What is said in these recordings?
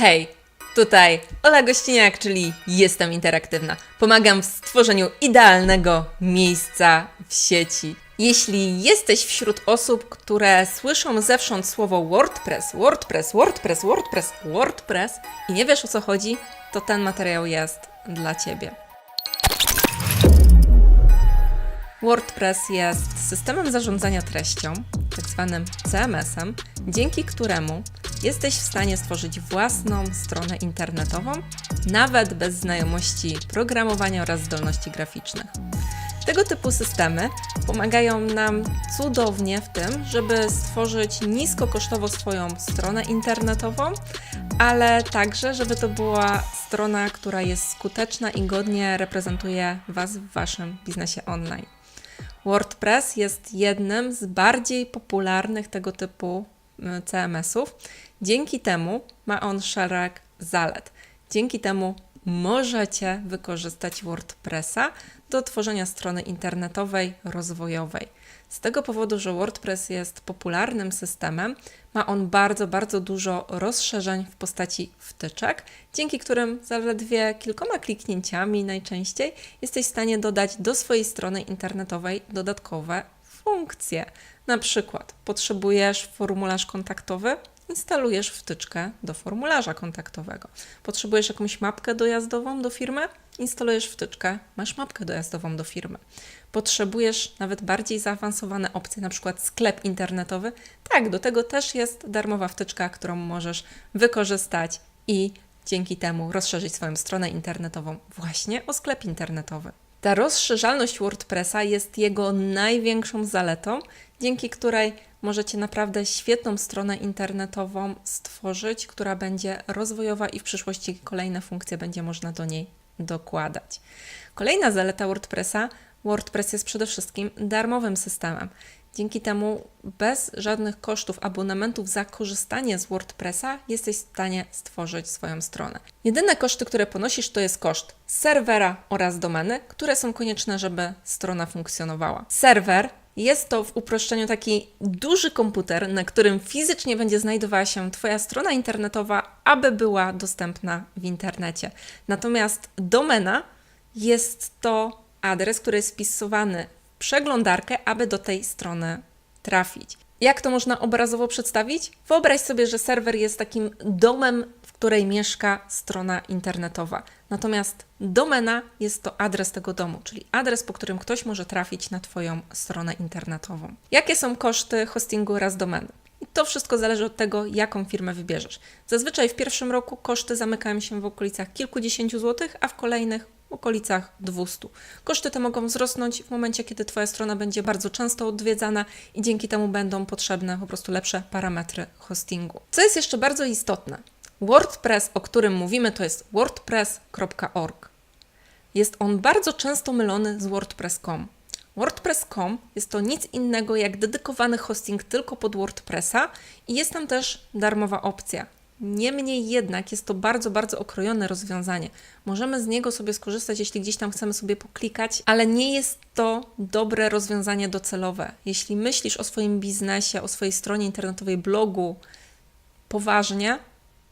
Hej, tutaj Ola Gościniak, czyli Jestem Interaktywna. Pomagam w stworzeniu idealnego miejsca w sieci. Jeśli jesteś wśród osób, które słyszą zewsząd słowo WordPress, WordPress, WordPress, WordPress, WordPress i nie wiesz o co chodzi, to ten materiał jest dla Ciebie. WordPress jest systemem zarządzania treścią, tak zwanym CMS-em, dzięki któremu jesteś w stanie stworzyć własną stronę internetową, nawet bez znajomości programowania oraz zdolności graficznych. Tego typu systemy pomagają nam cudownie w tym, żeby stworzyć niskokosztowo swoją stronę internetową, ale także, żeby to była strona, która jest skuteczna i godnie reprezentuje Was w Waszym biznesie online. WordPress jest jednym z bardziej popularnych tego typu CMS-ów. Dzięki temu ma on szereg zalet. Dzięki temu możecie wykorzystać WordPressa do tworzenia strony internetowej rozwojowej. Z tego powodu, że WordPress jest popularnym systemem, ma on bardzo, bardzo dużo rozszerzeń w postaci wtyczek, dzięki którym zaledwie kilkoma kliknięciami najczęściej jesteś w stanie dodać do swojej strony internetowej dodatkowe funkcje. Na przykład potrzebujesz formularz kontaktowy, instalujesz wtyczkę do formularza kontaktowego. Potrzebujesz jakąś mapkę dojazdową do firmy? Instalujesz wtyczkę, masz mapkę dojazdową do firmy. Potrzebujesz nawet bardziej zaawansowane opcje, na przykład sklep internetowy? Tak, do tego też jest darmowa wtyczka, którą możesz wykorzystać i dzięki temu rozszerzyć swoją stronę internetową właśnie o sklep internetowy. Ta rozszerzalność WordPressa jest jego największą zaletą, dzięki której możecie naprawdę świetną stronę internetową stworzyć, która będzie rozwojowa i w przyszłości kolejne funkcje będzie można do niej dokładać. Kolejna zaleta WordPressa: WordPress jest przede wszystkim darmowym systemem. Dzięki temu bez żadnych kosztów abonamentów za korzystanie z WordPressa jesteś w stanie stworzyć swoją stronę. Jedyne koszty, które ponosisz, to jest koszt serwera oraz domeny, które są konieczne, żeby strona funkcjonowała. Serwer jest to w uproszczeniu taki duży komputer, na którym fizycznie będzie znajdowała się Twoja strona internetowa, aby była dostępna w internecie. Natomiast domena jest to adres, który jest wpisywany w przeglądarkę, aby do tej strony trafić. Jak to można obrazowo przedstawić? Wyobraź sobie, że serwer jest takim domem, w której mieszka strona internetowa. Natomiast domena jest to adres tego domu, czyli adres, po którym ktoś może trafić na Twoją stronę internetową. Jakie są koszty hostingu oraz domeny? I to wszystko zależy od tego, jaką firmę wybierzesz. Zazwyczaj w pierwszym roku koszty zamykają się w okolicach kilkudziesięciu złotych, a w kolejnych w okolicach 200. Koszty te mogą wzrosnąć w momencie, kiedy Twoja strona będzie bardzo często odwiedzana i dzięki temu będą potrzebne po prostu lepsze parametry hostingu. Co jest jeszcze bardzo istotne, WordPress, o którym mówimy, to jest wordpress.org. Jest on bardzo często mylony z WordPress.com. WordPress.com jest to nic innego jak dedykowany hosting tylko pod WordPressa i jest tam też darmowa opcja. Niemniej jednak jest to bardzo, bardzo okrojone rozwiązanie. Możemy z niego sobie skorzystać, jeśli gdzieś tam chcemy sobie poklikać, ale nie jest to dobre rozwiązanie docelowe. Jeśli myślisz o swoim biznesie, o swojej stronie internetowej, blogu poważnie,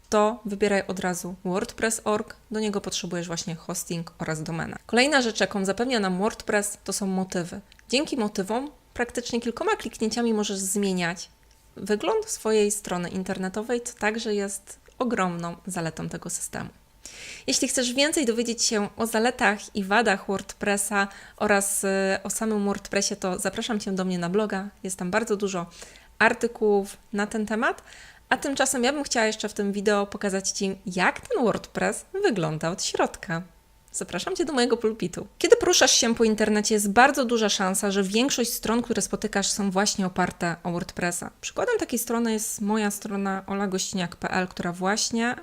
to wybieraj od razu WordPress.org. Do niego potrzebujesz właśnie hosting oraz domena. Kolejna rzecz, jaką zapewnia nam WordPress, to są motywy. Dzięki motywom praktycznie kilkoma kliknięciami możesz zmieniać wygląd swojej strony internetowej, co także jest ogromną zaletą tego systemu. Jeśli chcesz więcej dowiedzieć się o zaletach i wadach WordPressa oraz y, o samym WordPressie, to zapraszam Cię do mnie na bloga. Jest tam bardzo dużo artykułów na ten temat. A tymczasem ja bym chciała jeszcze w tym wideo pokazać Ci, jak ten WordPress wygląda od środka. Zapraszam Cię do mojego pulpitu. Kiedy poruszasz się po internecie, jest bardzo duża szansa, że większość stron, które spotykasz, są właśnie oparte o WordPressa. Przykładem takiej strony jest moja strona olagościniak.pl, która właśnie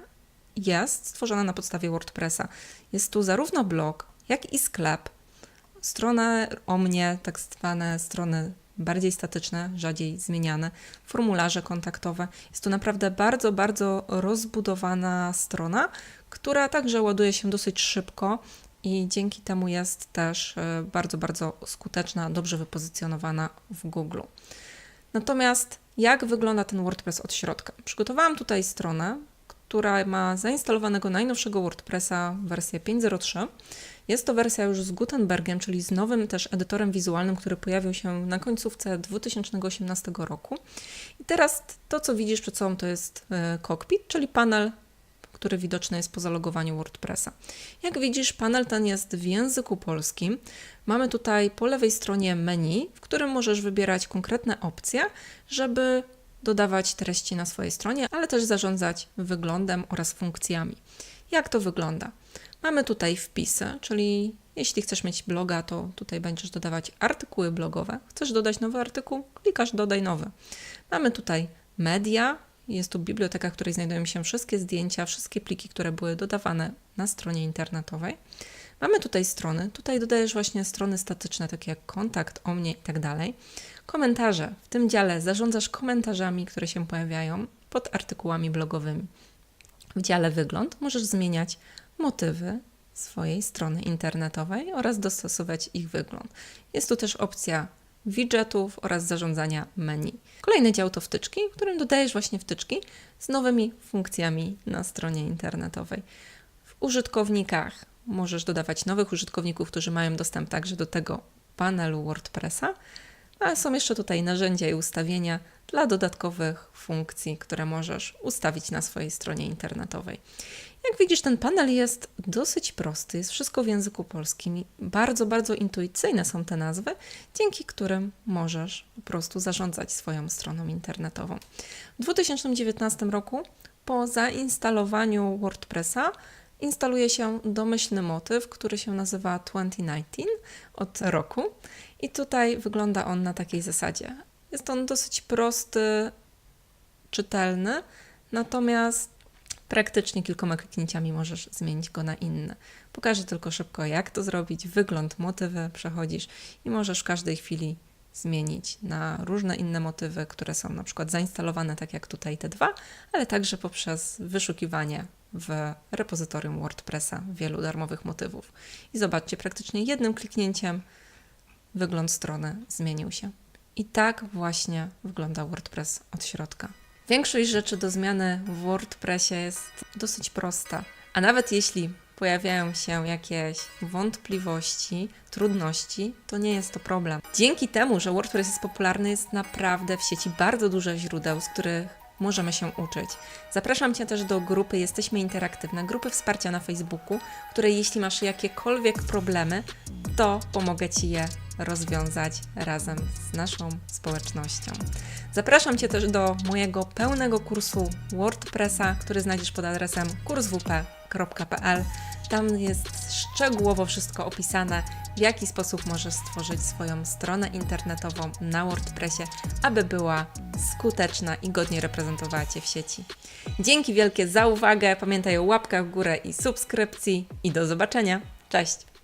jest stworzona na podstawie WordPressa. Jest tu zarówno blog, jak i sklep, strona o mnie, tak zwane strony bardziej statyczne, rzadziej zmieniane, formularze kontaktowe. Jest to naprawdę bardzo, bardzo rozbudowana strona, która także ładuje się dosyć szybko i dzięki temu jest też e, bardzo, bardzo skuteczna, dobrze wypozycjonowana w Google. Natomiast jak wygląda ten WordPress od środka? Przygotowałam tutaj stronę, która ma zainstalowanego najnowszego WordPressa wersję 5.03. Jest to wersja już z Gutenbergiem, czyli z nowym też edytorem wizualnym, który pojawił się na końcówce 2018 roku. I teraz to, co widzisz przed sobą, to jest e, cockpit, czyli panel, który widoczny jest po zalogowaniu WordPressa. Jak widzisz, panel ten jest w języku polskim. Mamy tutaj po lewej stronie menu, w którym możesz wybierać konkretne opcje, żeby dodawać treści na swojej stronie, ale też zarządzać wyglądem oraz funkcjami. Jak to wygląda? Mamy tutaj wpisy, czyli jeśli chcesz mieć bloga, to tutaj będziesz dodawać artykuły blogowe. Chcesz dodać nowy artykuł? Klikasz dodaj nowy. Mamy tutaj media, jest tu biblioteka, w której znajdują się wszystkie zdjęcia, wszystkie pliki, które były dodawane na stronie internetowej. Mamy tutaj strony, tutaj dodajesz właśnie strony statyczne, takie jak kontakt, o mnie i tak dalej. Komentarze. W tym dziale zarządzasz komentarzami, które się pojawiają pod artykułami blogowymi. W dziale wygląd możesz zmieniać motywy swojej strony internetowej oraz dostosować ich wygląd. Jest tu też opcja widgetów oraz zarządzania menu. Kolejny dział to wtyczki, w którym dodajesz właśnie wtyczki z nowymi funkcjami na stronie internetowej. W użytkownikach możesz dodawać nowych użytkowników, którzy mają dostęp także do tego panelu WordPressa, a są jeszcze tutaj narzędzia i ustawienia dla dodatkowych funkcji, które możesz ustawić na swojej stronie internetowej. Jak widzisz, ten panel jest dosyć prosty, jest wszystko w języku polskim. i Bardzo, bardzo intuicyjne są te nazwy, dzięki którym możesz po prostu zarządzać swoją stroną internetową. W 2019 roku, po zainstalowaniu WordPressa, instaluje się domyślny motyw, który się nazywa 2019 od roku. I tutaj wygląda on na takiej zasadzie. Jest on dosyć prosty, czytelny, natomiast praktycznie kilkoma kliknięciami możesz zmienić go na inny. Pokażę tylko szybko, jak to zrobić. Wygląd, motywy przechodzisz i możesz w każdej chwili zmienić na różne inne motywy, które są na przykład zainstalowane, tak jak tutaj te dwa, ale także poprzez wyszukiwanie w repozytorium WordPressa wielu darmowych motywów. I zobaczcie, praktycznie jednym kliknięciem wygląd strony zmienił się. I tak właśnie wygląda WordPress od środka. Większość rzeczy do zmiany w WordPressie jest dosyć prosta, a nawet jeśli pojawiają się jakieś wątpliwości, trudności, to nie jest to problem. Dzięki temu, że WordPress jest popularny, jest naprawdę w sieci bardzo dużo źródeł, z których możemy się uczyć. Zapraszam Cię też do grupy Jesteśmy Interaktywne, grupy wsparcia na Facebooku, której jeśli masz jakiekolwiek problemy, to pomogę Ci je rozwiązać razem z naszą społecznością. Zapraszam Cię też do mojego pełnego kursu WordPressa, który znajdziesz pod adresem kurswp.pl. Tam jest szczegółowo wszystko opisane, w jaki sposób możesz stworzyć swoją stronę internetową na WordPressie, aby była skuteczna i godnie reprezentowała Cię w sieci. Dzięki wielkie za uwagę. Pamiętaj o łapkach w górę i subskrypcji i do zobaczenia. Cześć!